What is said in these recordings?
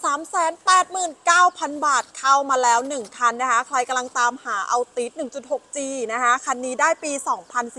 389,000 บาทเข้ามาแล้ว 1 คันนะคะ ใครกำลังตามหาเอาติด 1.6G นะคะ คันนี้ได้ปี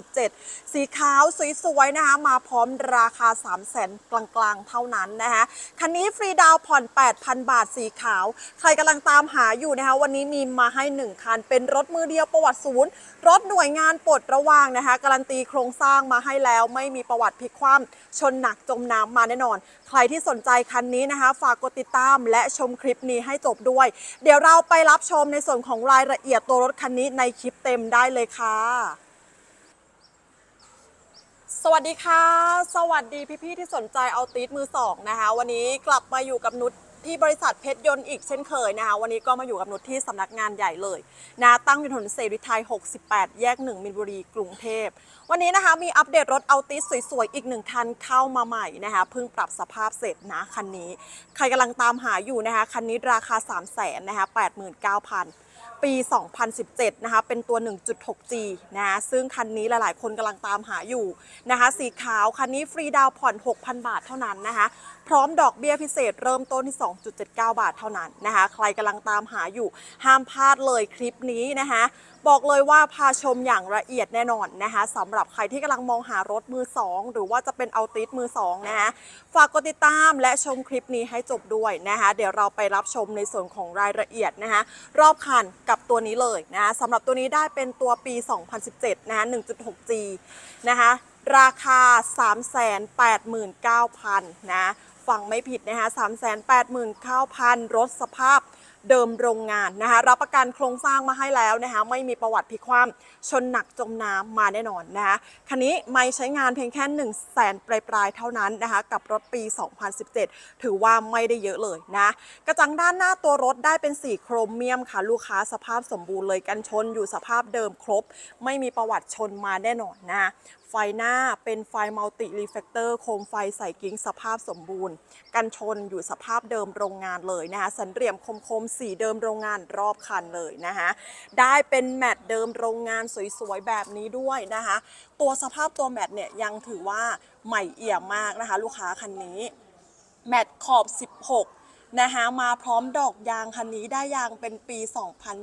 2017 สีขาวสวยๆนะคะ มาพร้อมราคา 300,000 กลางๆ เท่านั้นนะคะ คันนี้ฟรีดาวผ่อน 8,000 บาทสีขาว ใครกำลังตามหาอยู่นะคะ วันนี้มีมาให้ 1 คัน เป็นรถมือเดียวประวัติศูนย์ รถหน่วยงานปลดระวางนะคะ การันตีโครงสร้างมาให้แล้ว ไม่มีประวัติพลิกคว่ำชนหนักจมน้ำมาแน่นอน ใครที่สนใจคันนี้นะคะ ฝากกดติดตามและชมคลิปนี้ให้จบด้วย เดี๋ยวเราไปรับชมในส่วนของรายละเอียดตัวรถคันนี้ในคลิปเต็มได้เลยค่ะสวัสดีค่ะ สวัสดีพี่ๆที่สนใจเอาตีดมือสองนะคะ วันนี้กลับมาอยู่กับนุช ที่บริษัทเพชรยนต์อีกเช่นเคยนะคะวันนี้ก็มาอยู่กับนุชที่สำนักงานใหญ่เลยนะตั้งอยู่ถนนเสรีไทย 68 แยก 1 มินบุรี กรุงเทพ วันนี้นะคะมีอัปเดตรถเอาติสสวยๆ อีกหนึ่งคันเข้ามาใหม่นะคะเพิ่งปรับสภาพเสร็จนะคันนี้ ใครกำลังตามหาอยู่นะคะคันนี้ราคา 3 0 0 0 0นนะคะ89,000 ปี 2017 นะคะ เป็นตัว 1.6G นะซึ่งคันนี้หลาย ๆ คนกำลังตามหาอยู่นะคะ สีขาว คันนี้ฟรีดาวผ่อน 6,000 บาทเท่านั้นนะคะ พร้อมดอกเบี้ยพิเศษเริ่มต้นที่ 2.79 บาทเท่านั้นนะคะ ใครกำลังตามหาอยู่ ห้ามพลาดเลยคลิปนี้นะคะ บอกเลยว่าพาชมอย่างละเอียดแน่นอนนะคะสำหรับใครที่กำลังมองหารถมือ 2 หรือว่าจะเป็นเอาติสมือ2นะคะฝากกดติดตามและชมคลิปนี้ให้จบด้วยนะคะเดี๋ยวเราไปรับชมในส่วนของรายละเอียดนะคะรอบคันกับตัวนี้เลยนะะสำหรับตัวนี้ได้เป็นตัวปี 2017 นะคะ 1.6G นะคะราคา 389,000นะฟังไม่ผิดนะคะ389,000 รถสภาพ เดิมโรงงานนะคะ รับประกันโครงสร้างมาให้แล้วนะคะไม่มีประวัติพิกคว่ำชนหนักจมน้ำมาแน่นอนนะคะคันนี้ไม่ใช้งานเพียงแค่ 1 0 0 0 0แสนปลายๆเท่านั้นนะคะกับรถปี 2017 ถือว่าไม่ได้เยอะเลยนะกระจังด้านหน้าตัวรถได้เป็นสีโครเมียมค่ะลูกค้าสภาพสมบูรณ์เลยกันชนอยู่สภาพเดิมครบ ไม่มีประวัติชนมาแน่นอนนะ ไฟหน้าเป็นไฟมัลติรีเฟกเตอร์โคมไฟใส่กิ้งสภาพสมบูรณ์ กันชนอยู่สภาพเดิมโรงงานเลยนะคะสันเหลี่ยมคมๆสีเดิมโรงงานรอบคันเลยนะคะได้เป็นแมตต์เดิมโรงงานสวยๆแบบนี้ด้วยนะคะตัวสภาพตัวแมตต์เนี่ยยังถือว่าใหม่เอี่ยมมากนะคะ ลูกค้าคันนี้แมตต์ขอบ 16 นะคะมาพร้อมดอกยางคันนี้ได้ยางเป็นปี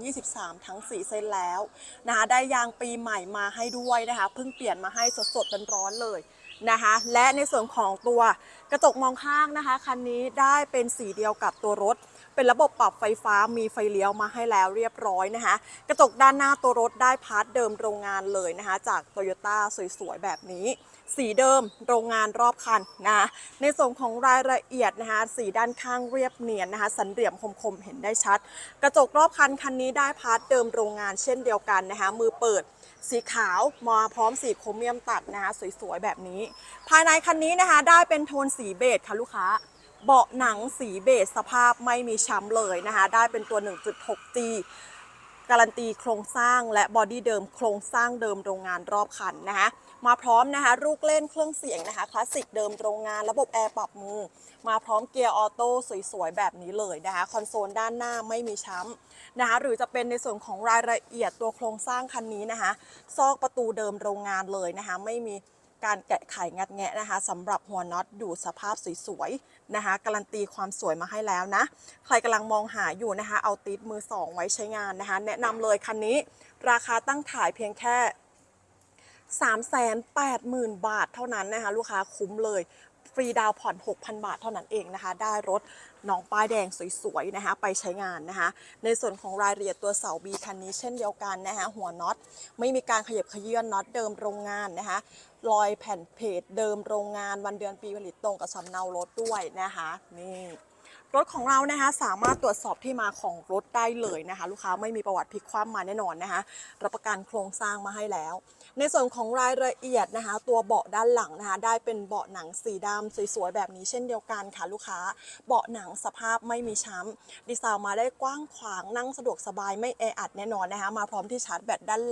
2023 ทั้ง 4 เส้นแล้วนะคะได้ยางปีใหม่มาให้ด้วยนะคะเพิ่งเปลี่ยนมาให้สดๆร้อนๆเลยนะคะและในส่วนของตัวกระจกมองข้างนะคะคันนี้ได้เป็นสีเดียวกับตัวรถ เป็นระบบปรับไฟฟ้ามีไฟเลี้ยวมาให้แล้วเรียบร้อยนะคะ กระจกด้านหน้าตัวรถได้พาร์ทเดิมโรงงานเลยนะคะจากโตโยต้าสวยๆแบบนี้ สีเดิมโรงงานรอบคันนะในส่วนของรายละเอียดนะคะสีด้านข้างเรียบเนียนนะคะสันเหลี่ยมคมๆเห็นได้ชัด กระจกรอบคันคันนี้ได้พาร์ทเดิมโรงงานเช่นเดียวกันนะคะมือเปิดสีขาวมาพร้อมสีโครเมียมตัดนะคะสวยๆแบบนี้ ภายในคันนี้นะคะได้เป็นโทนสีเบจค่ะลูกค้าเบาะหนังสีเบจสภาพไม่มีช้ำเลยนะคะ ได้เป็นตัว 1.6G การันตีโครงสร้างและบอดี้เดิมโครงสร้างเดิมโรงงานรอบคันนะคะ มาพร้อมนะคะลูกเล่นเครื่องเสียงนะคะคลาสสิกเดิมโรงงานระบบแอร์ปรับมือ มาพร้อมเกียร์ออโต้สวยๆ แบบนี้เลยนะคะคอนโซลด้านหน้าไม่มีช้ำนะคะหรือจะเป็นในส่วนของรายละเอียดตัวโครงสร้างคันนี้นะคะซอกประตูเดิมโรงงานเลยนะคะไม่มีการแกะไขงัดแงะนะคะสำหรับหัวน็อตดูสภาพสวยๆนะคะการันตีความสวยมาให้แล้วนะ ใครกำลังมองหาอยู่นะคะ เอาติดมือสองไว้ใช้งานนะคะ แนะนำเลยคันนี้ ราคาตั้งขายเพียงแค่ 380,000 บาทเท่านั้นนะคะลูกค้าคุ้มเลยฟรีดาวผ่อน 6,000 บาทเท่านั้นเองนะคะ ได้รถน้องป้ายแดงสวยๆนะคะไปใช้งานนะคะ ในส่วนของรายละเอียดตัวเสาบีคันนี้เช่นเดียวกันนะคะหัวน็อตไม่มีการขยับขยื่อนน็อตเดิมโรงงานนะคะรอยแผ่นเพจเดิมโรงงานวันเดือนปีผลิตตรงกับสำเนารถด้วยนะคะนี่รถของเรานะคะสามารถตรวจสอบที่มาของรถได้เลยนะคะ ลูกค้าไม่มีประวัติพลิกคว่ำมาแน่นอนนะคะรับประกันโครงสร้างมาให้แล้ว ในส่วนของรายละเอียดนะคะ ตัวเบาะด้านหลังนะคะ ได้เป็นเบาะหนังสีดำสวยๆแบบนี้เช่นเดียวกันค่ะลูกค้า เบาะหนังสภาพไม่มีช้ำดีไซน์มาได้กว้างขวางนั่งสะดวกสบายไม่แออัดแน่นอนนะคะ มาพร้อมที่ชาร์จแบตด้าน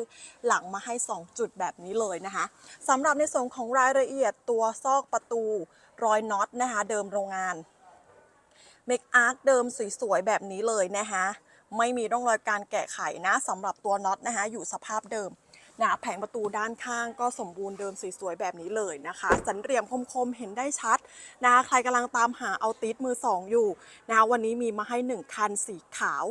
หลังมาให้ 2 จุดแบบนี้เลยนะคะสำหรับในส่วนของรายละเอียดตัวซอกประตูรอยน็อตนะคะ เดิมโรงงานเมคอาร์คเดิมสวยๆแบบนี้เลยนะคะ ไม่มีร่องรอยการแกะไขนะสำหรับตัวน็อตนะคะ อยู่สภาพเดิม นะแผงประตูด้านข้างก็สมบูรณ์เดิมสวยๆแบบนี้เลยนะคะ สันเหลี่ยมคมๆเห็นได้ชัดนะคะใครกำลังตามหาเอาติดมือสองอยู่นะวันนี้มีมาให้ 1 คันสีขาว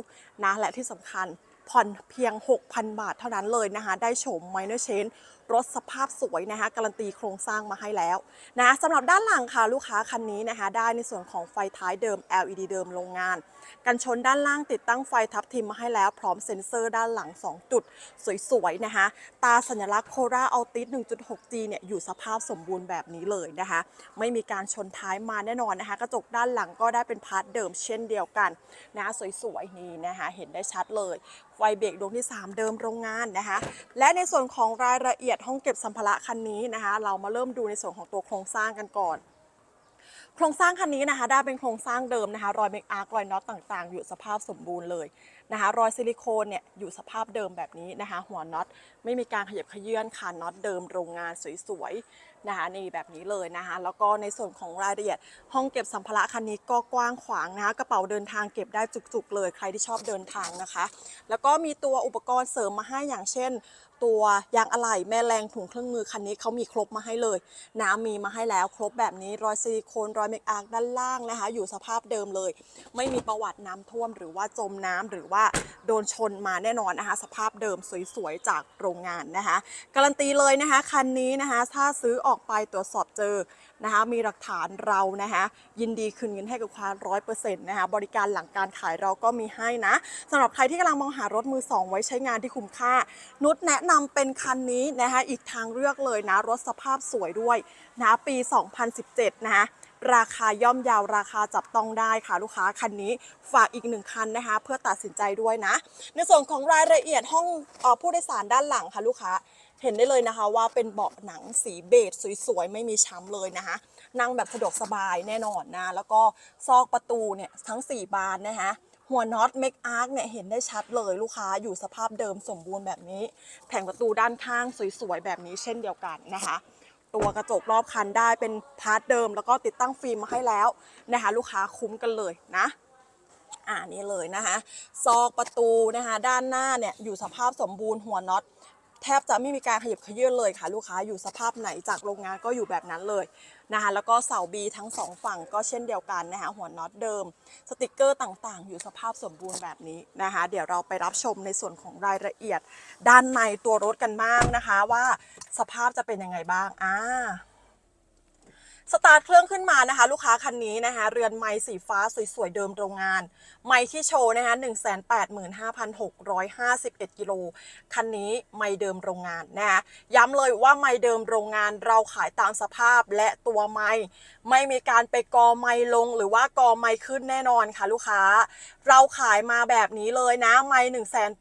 นะและที่สำคัญผ่อนเพียง 6,000 บาทเท่านั้นเลยนะคะ ได้ชมไมเนอร์เชน รถสภาพสวยนะคะการันตีโครงสร้างมาให้แล้วนะสำหรับด้านหลังค่ะลูกค้าคันนี้นะคะ ได้ในส่วนของไฟท้ายเดิม LED เดิมโรงงาน กันชนด้านล่างติดตั้งไฟทับทิมมาให้แล้วพร้อมเซ็นเซอร์ด้านหลัง 2 จุด สวยๆนะคะ ตาสัญลักษณ์โคราอัลติส 1.6G เนี่ยอยู่สภาพสมบูรณ์แบบนี้เลยนะคะ ไม่มีการชนท้ายมาแน่นอนนะคะ กระจกด้านหลังก็ได้เป็นพาร์ทเดิมเช่นเดียวกันนะสวยๆนี่นะคะเห็นได้ชัดเลย ไฟเบรกดวงที่ 3 เดิมโรงงานนะคะ และในส่วนของรายละเอียดห้องเก็บสัมภาระคันนี้นะคะ เรามาเริ่มดูในส่วนของตัวโครงสร้างกันก่อนโครงสร้างคันนี้นะคะได้เป็นโครงสร้างเดิมนะคะ รอยเมคอาร์รอยน็อตต่างๆ อยู่สภาพสมบูรณ์เลยนะคะ รอยซิลิโคนเนี่ยอยู่สภาพเดิมแบบนี้นะคะ หัวน็อตไม่มีการขยับขยื่นค่ะน็อตเดิมโรงงานสวยๆ นะคะนี่แบบนี้เลยนะคะ แล้วก็ในส่วนของรายละเอียด ห้องเก็บสัมภาระคันนี้ก็กว้างขวางนะคะกระเป๋าเดินทางเก็บได้จุกๆเลย ใครที่ชอบเดินทางนะคะ แล้วก็มีตัวอุปกรณ์เสริมมาให้อย่างเช่น ตัวยางอะไหล่แม่แรงถุงเครื่องมือคันนี้เขามีครบมาให้เลยน้ำมีมาให้แล้วครบแบบนี้รอยซิลิโคนรอยเมคอาร์ด้านล่างนะคะ อยู่สภาพเดิมเลย ไม่มีประวัติน้ำท่วมหรือว่าจมน้ำหรือว่าโดนชนมาแน่นอนนะคะ สภาพเดิมสวยๆจากโรงงานนะคะ การันตีเลยนะคะคันนี้นะคะ ถ้าซื้อออกไปตรวจสอบเจอนะคะมีหลักฐานเรานะคะยินดีคืนเงินให้กับความร้อยเปอร์เซ็นต์นะคะบริการหลังการขายเราก็มีให้นะสำหรับใครที่กำลังมองหารถมือสองไว้ใช้งานที่คุ้มค่านุชแนะนำเป็นคันนี้นะคะอีกทางเลือกเลยนะ รถสภาพสวยด้วยนะปี 2017 นะคะราคาย่อมยาวราคาจับต้องได้ค่ะลูกค้าคันนี้ฝากอีกหนึ่งคันนะคะ เพื่อตัดสินใจด้วยนะ ในส่วนของรายละเอียดห้องออผู้โดยสารด้านหลังค่ะลูกค้าเห็นได้เลยนะคะว่าเป็นเบาะหนังสีเบจสวยๆ ไม่มีช้ำเลยนะคะ นั่งแบบสะดวกสบายแน่นอนนะ แล้วก็ซอกประตูเนี่ยทั้ง 4 บานนะคะ หัวน็อตเมคอาร์คเนี่ยเห็นได้ชัดเลยลูกค้าอยู่สภาพเดิมสมบูรณ์แบบนี้ แผงประตูด้านข้างสวยๆแบบนี้เช่นเดียวกันนะคะ ตัวกระจกรอบคันได้เป็นพาร์ทเดิม แล้วก็ติดตั้งฟิล์มมาให้แล้วนะคะ ลูกค้าคุ้มกันเลยนะอ่านี่เลยนะคะ ซอกประตูนะคะ ด้านหน้าเนี่ยอยู่สภาพสมบูรณ์หัวน็อต แทบจะไม่มีการขยับขยื่นเลยค่ะ ลูกค้าอยู่สภาพไหนจากโรงงานก็อยู่แบบนั้นเลยนะคะแล้วก็เสาบีทั้งสองฝั่งก็เช่นเดียวกันนะคะหัวน็อตเดิม สติกเกอร์ต่างๆ อยู่สภาพสมบูรณ์แบบนี้นะคะ เดี๋ยวเราไปรับชมในส่วนของรายละเอียด ด้านในตัวรถกันบ้างนะคะ ว่าสภาพจะเป็นยังไงบ้างอ่า สตาร์ทเครื่องขึ้นมานะคะ ลูกค้าคันนี้นะคะ เรือนไม้สีฟ้าสวยๆ เดิมโรงงาน ไม้ที่โชว์นะคะ185,651กิโลคันนี้ไม้เดิมโรงงานนะคะย้ำเลยว่าไม้เดิมโรงงานเราขายตามสภาพและตัวไม้ไม่มีการไปกอไม้ลง หรือว่ากอไม้ขึ้นแน่นอนค่ะลูกค้า เราขายมาแบบนี้เลยนะไม้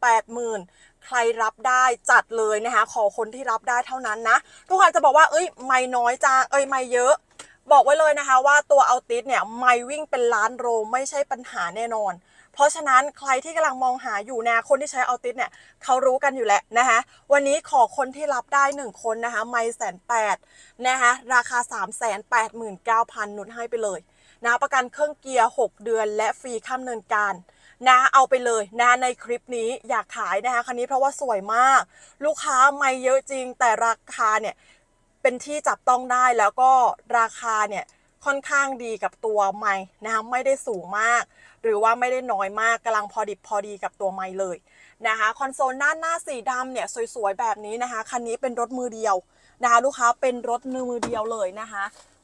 180,000ใครรับได้จัดเลยนะคะขอคนที่รับได้เท่านั้นนะ ทุกคนจะบอกว่าเอ้ย ไม่น้อยจังเอ้ยไม่เยอะ บอกไว้เลยนะคะว่าตัวเอาติสเนี่ยไม่วิ่งเป็นล้านโลไม่ใช่ปัญหาแน่นอน เพราะฉะนั้นใครที่กำลังมองหาอยู่นะคนที่ใช้เอาติสเนี่ยเขารู้กันอยู่แล้วนะคะวันนี้ขอคนที่รับได้ 1 คนนะคะไม่แสนแปดนะคะราคา 3 8 9 0 0 0 นุนให้ไปเลยนะประกันเครื่องเกียร์ 6 เดือน และฟรีข้ามเนินการนะเอาไปเลยนะในคลิปนี้อยากขายนะคะคันนี้เพราะว่าสวยมาก ลูกค้าไม่เยอะจริงแต่ราคาเนี่ย เป็นที่จับต้องได้แล้วก็ราคาเนี่ยค่อนข้างดีกับตัวไม้นะคะไม่ได้สูงมาก หรือว่าไม่ได้น้อยมากกำลังพอดิบพอดีกับตัวไม้เลยนะคะคอนโซลด้านหน้าสีดำเนี่ยสวยๆแบบนี้นะคะคันนี้เป็นรถมือเดียวนะคะลูกค้าเป็นรถมือเดียวเลยนะคะ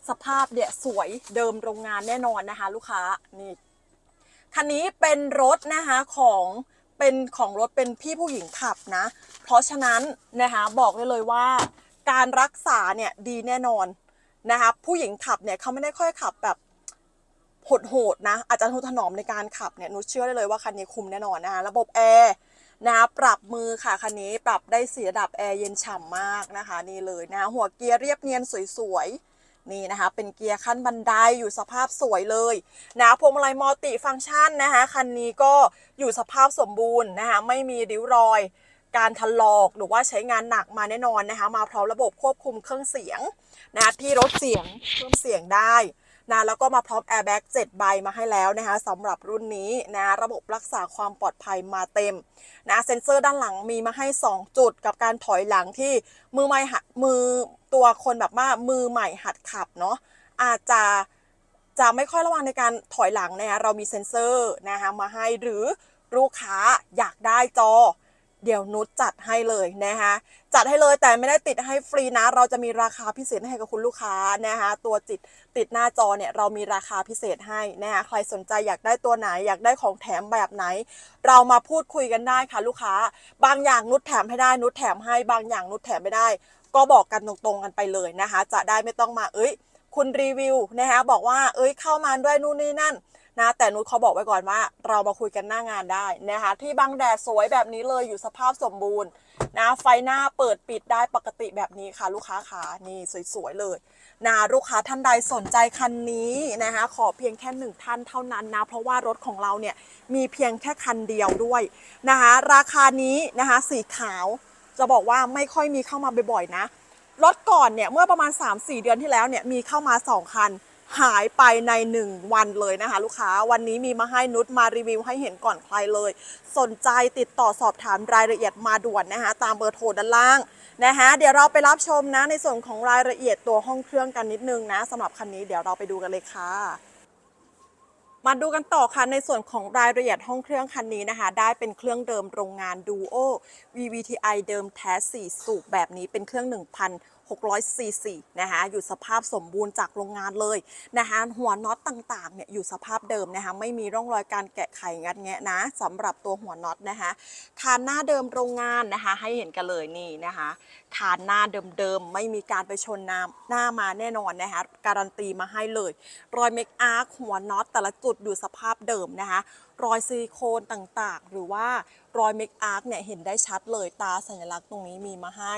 สภาพเนี่ยสวยเดิมโรงงานแน่นอนนะคะ ลูกค้านี่คันนี้เป็นรถนะคะของเป็นของรถเป็นพี่ผู้หญิงขับนะ เพราะฉะนั้นนะคะบอกได้เลยว่า การรักษาเนี่ยดีแน่นอนนะคะผู้หญิงขับเนี่ยเขาไม่ได้ค่อยขับแบบโหดๆนะอาจจะทุถนอมในการขับเนี่ยหนูเชื่อได้เลยว่าคันนี้คุมแน่นอนนะคะระบบแอร์นะคะปรับมือค่ะคันนี้ปรับได้สีระดับแอร์เย็นฉ่ำมากนะคะนี่เลยนะคะหัวเกียร์เรียบเนียนสวยๆนี่นะคะเป็นเกียร์ขั้นบันไดอยู่สภาพสวยเลยนะพวงมาลัยมัลติฟังก์ชันนะคะคันนี้ก็อยู่สภาพสมบูรณ์นะคะไม่มีริ้วรอย การถลอกหรือว่าใช้งานหนักมาแน่นอนนะคะ มาพร้อมระบบควบคุมเครื่องเสียงนะที่ลดเสียงเพิ่มเสียงได้นะแล้วก็มาพร้อมแอร์แบ็ก7ใบมาให้แล้วนะคะสำหรับรุ่นนี้นะระบบรักษาความปลอดภัยมาเต็มนะเซ็นเซอร์ด้านหลังมีมาให้ 2 จุดกับการถอยหลังที่มือใหม่หัดมือตัวคนแบบว่ามือใหม่หัดขับเนาะอาจจะจะไม่ค่อยระวังในการถอยหลังนะคะเรามีเซ็นเซอร์นะคะมาให้หรือลูกค้าอยากได้จอ เดี๋ยวนุชจัดให้เลยนะคะจัดให้เลยแต่ไม่ได้ติดให้ฟรีนะ เราจะมีราคาพิเศษให้กับคุณลูกค้านะคะตัวจิตติดหน้าจอเนี่ยเรามีราคาพิเศษให้นะคะใครสนใจอยากได้ตัวไหนอยากได้ของแถมแบบไหน เรามาพูดคุยกันได้ค่ะลูกค้า บางอย่างนุชแถมให้ได้นุชแถมให้บางอย่างนุชแถมไม่ได้ ก็บอกกันตรงๆกันไปเลยนะคะ จะได้ไม่ต้องมาเอ้ย คุณรีวิวนะคะบอกว่าเอ้ยเข้ามาด้วยนู่นนี่นั่น นะแต่นุชเขาบอกไว้ก่อนว่า เรามาคุยกันหน้างานได้นะคะ ที่บังแดดสวยแบบนี้เลยอยู่สภาพสมบูรณ์นะไฟหน้าเปิดปิดได้ปกติแบบนี้ค่ะ ลูกค้าขานี่สวยๆเลยนะลูกค้าท่านใดสนใจคันนี้นะคะ ขอเพียงแค่หนึ่งท่านเท่านั้นนะเพราะว่ารถของเราเนี่ยมีเพียงแค่คันเดียวด้วยนะคะราคานี้นะคะสีขาวจะบอกว่าไม่ค่อยมีเข้ามาบ่อยๆนะรถก่อนเนี่ยเมื่อประมาณ 3-4 เดือนที่แล้วเนี่ยมีเข้ามา 2 คัน หายไปใน 1 วันเลยนะคะ ลูกค้าวันนี้มีมาให้นุชมารีวิวให้เห็นก่อนใครเลย สนใจติดต่อสอบถามรายละเอียดมาด่วนนะคะ ตามเบอร์โทรด้านล่างนะคะเดี๋ยวเราไปรับชมนะในส่วนของรายละเอียดตัวห้องเครื่องกันนิดนึงนะสำหรับคันนี้เดี๋ยวเราไปดูกันเลยค่ะมาดูกันต่อค่ะในส่วนของรายละเอียดห้องเครื่องคันนี้นะคะ ได้เป็นเครื่องเดิมโรงงาน Duo VVTi เดิมแท้ 4 สูบแบบนี้เป็นเครื่อง 600ซีซีนะคะอยู่สภาพสมบูรณ์จากโรงงานเลยนะคะหัวน็อตต่างๆเนี่ยอยู่สภาพเดิมนะคะไม่มีร่องรอยการแกะไขงัดแงะนะสำหรับตัวหัวน็อตนะคะคานหน้าเดิมโรงงานนะคะให้เห็นกันเลยนี่นะคะ คานหน้าเดิมๆ ไม่มีการไปชนน้ำหน้ามาแน่นอนนะคะ การันตีมาให้เลย รอยเมคอาร์คหัวน็อตแต่ละจุดอยู่สภาพเดิมนะคะ รอยซิลิโคนต่างๆ หรือว่ารอยเมคอาร์คเนี่ยเห็นได้ชัดเลยตาสัญลักษณ์ตรงนี้มีมาให้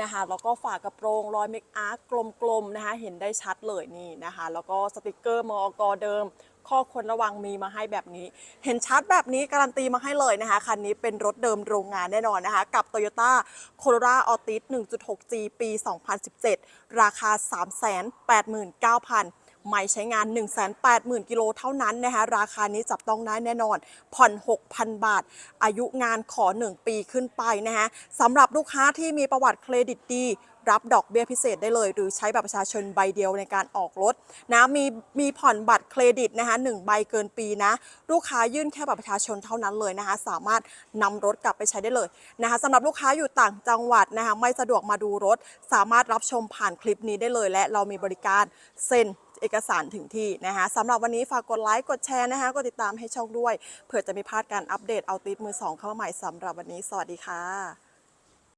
นะคะ แล้วก็ฝากระโปรงรอยเมคอาร์คกลมๆนะคะ เห็นได้ชัดเลยนี่นะคะ แล้วก็สติกเกอร์มอกเดิม ข้อควรระวังมีมาให้แบบนี้ เห็นชัดแบบนี้การันตีมาให้เลยนะคะ คันนี้เป็นรถเดิมโรงงานแน่นอนนะคะ กับ Toyota Corolla Altis 1.6G ปี 2017 ราคา 389,000 ไม่ใช้งาน 180,000 กิโลเท่านั้นนะคะราคานี้จับต้องได้แน่นอน ผ่อน 6,000 บาท อายุงานขอ 1 ปีขึ้นไปนะคะสำหรับลูกค้าที่มีประวัติเครดิตดีรับดอกเบี้ยพิเศษได้เลย หรือใช้บัตรประชาชนใบเดียวในการออกรถนะมีมีผ่อนบัตรเครดิตนะคะหนึ่งใบเกินปีนะ ลูกค้ายื่นแค่บัตรประชาชนเท่านั้นเลยนะคะ สามารถนำรถกลับไปใช้ได้เลยนะคะสำหรับลูกค้าอยู่ต่างจังหวัดนะคะไม่สะดวกมาดูรถ สามารถรับชมผ่านคลิปนี้ได้เลย และเรามีบริการเซ็น เอกสารถึงที่นะคะสำหรับวันนี้ฝากกดไลค์กดแชร์นะคะกดติดตามให้ช่องด้วยเผื่อจะไม่พลาดการอัปเดตเอาติดมือสองเข้ามาใหม่สำหรับวันนี้ สวัสดีค่ะ